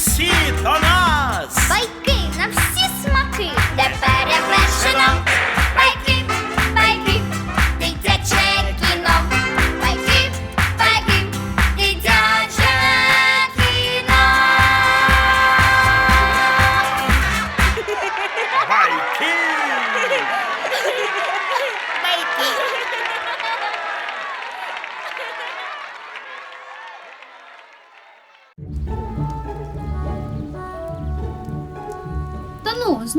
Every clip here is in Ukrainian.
Cita, né?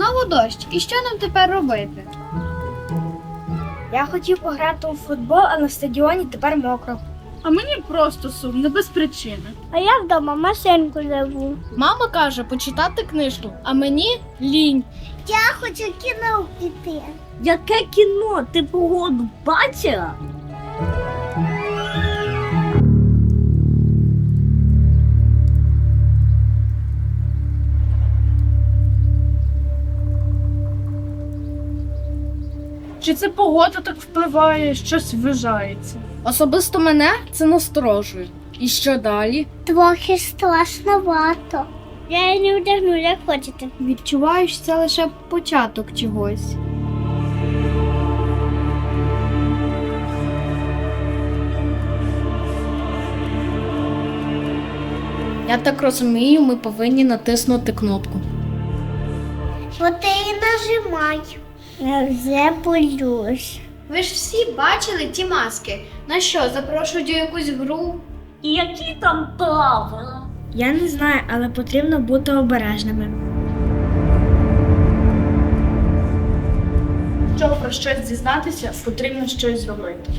Знову дощ. І що нам тепер робити? Я хотів пограти у футбол, а на стадіоні тепер мокро. А мені просто сумно, без причини. А я вдома машинку живу. Мама каже почитати книжку, а мені лінь. Я хочу кіно піти. Яке кіно? Ти погоду бачила? Чи це погода так впливає, щось вважається? Особисто мене це насторожує. І що далі? Трохи страшновато. Я її не вдягну, як хочете. Відчуваю, що це лише початок чогось. Я так розумію, ми повинні натиснути кнопку. От ти і нажимай. Я вже боюсь. Ви ж всі бачили ті маски. На що, запрошують у якусь гру? І які там правила? Я не знаю, але потрібно бути обережними. Щоб про щось дізнатися, потрібно щось зробити.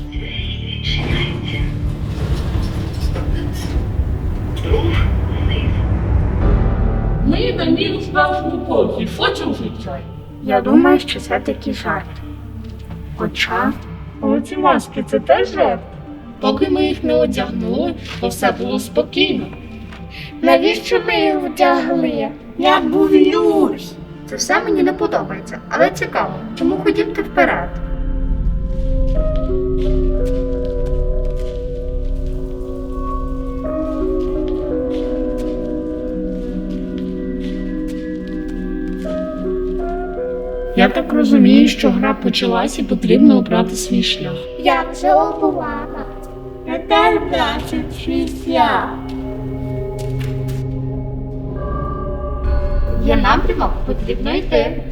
Ми на ній справжній поті, хочемо життя. Я думаю, що це такий жарт. Хоча Але ці маски це теж жарт. Поки ми їх не одягнули, то все було спокійно. навіщо ми їх одягли? Я боюсь. Це все мені не подобається, але цікаво. Тому ходімте вперед. Так розумію, що гра почалась і потрібно обрати свій шлях. Я вже обувала. Я теж бачу світля. Є напрямок, потрібно йти.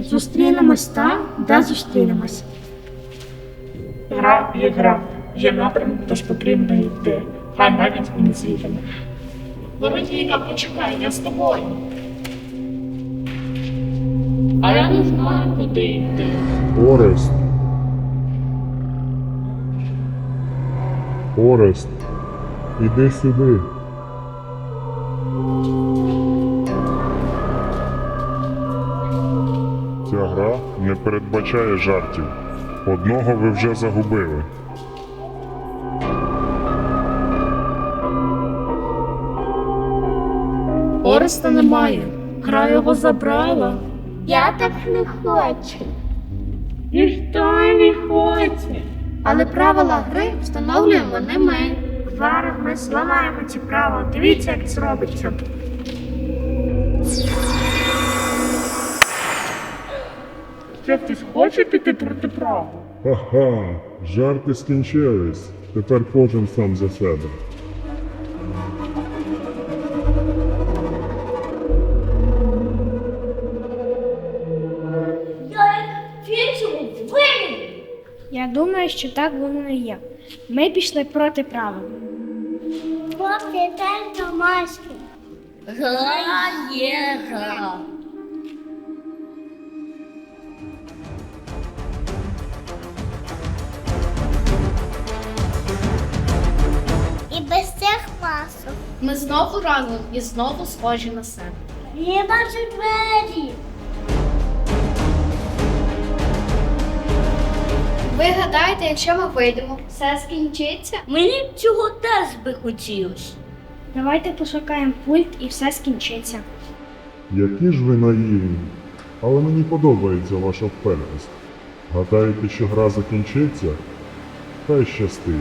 Зустрінемось там, де зустрінемось. Гра є гра, є напрямок, тож потрібно йти. Хай навіть і не звідомо. Воротіка, почекай, я з тобою. А я не знаю, куди йти. Орест. Орест. Іди сюди. Ця гра не передбачає жартів. Одного ви вже загубили. Ореста немає. Гра його забрала. Я так не хочу. Ніхто не хоче. Але правила гри встановлюємо не ми. Зараз ми зламаємо ці правила. Дивіться, як це робиться. Що хтось хоче піти проти правил? Ха-ха, жарти скінчились. Тепер кожен сам за себе. Я думаю, що так воно і є. Ми пішли проти правил. До маски. Гра є гра. І без цих масок. Ми знову разом і знову схожі на себе. Я бачу двері. Ви гадаєте, якщо ми вийдемо, все скінчиться? Мені б цього теж би хотілося. Давайте пошукаємо пульт і все скінчиться. Які ж ви наївні. Але мені подобається ваша впевненість. Гадаєте, що гра закінчиться? Хай щастить.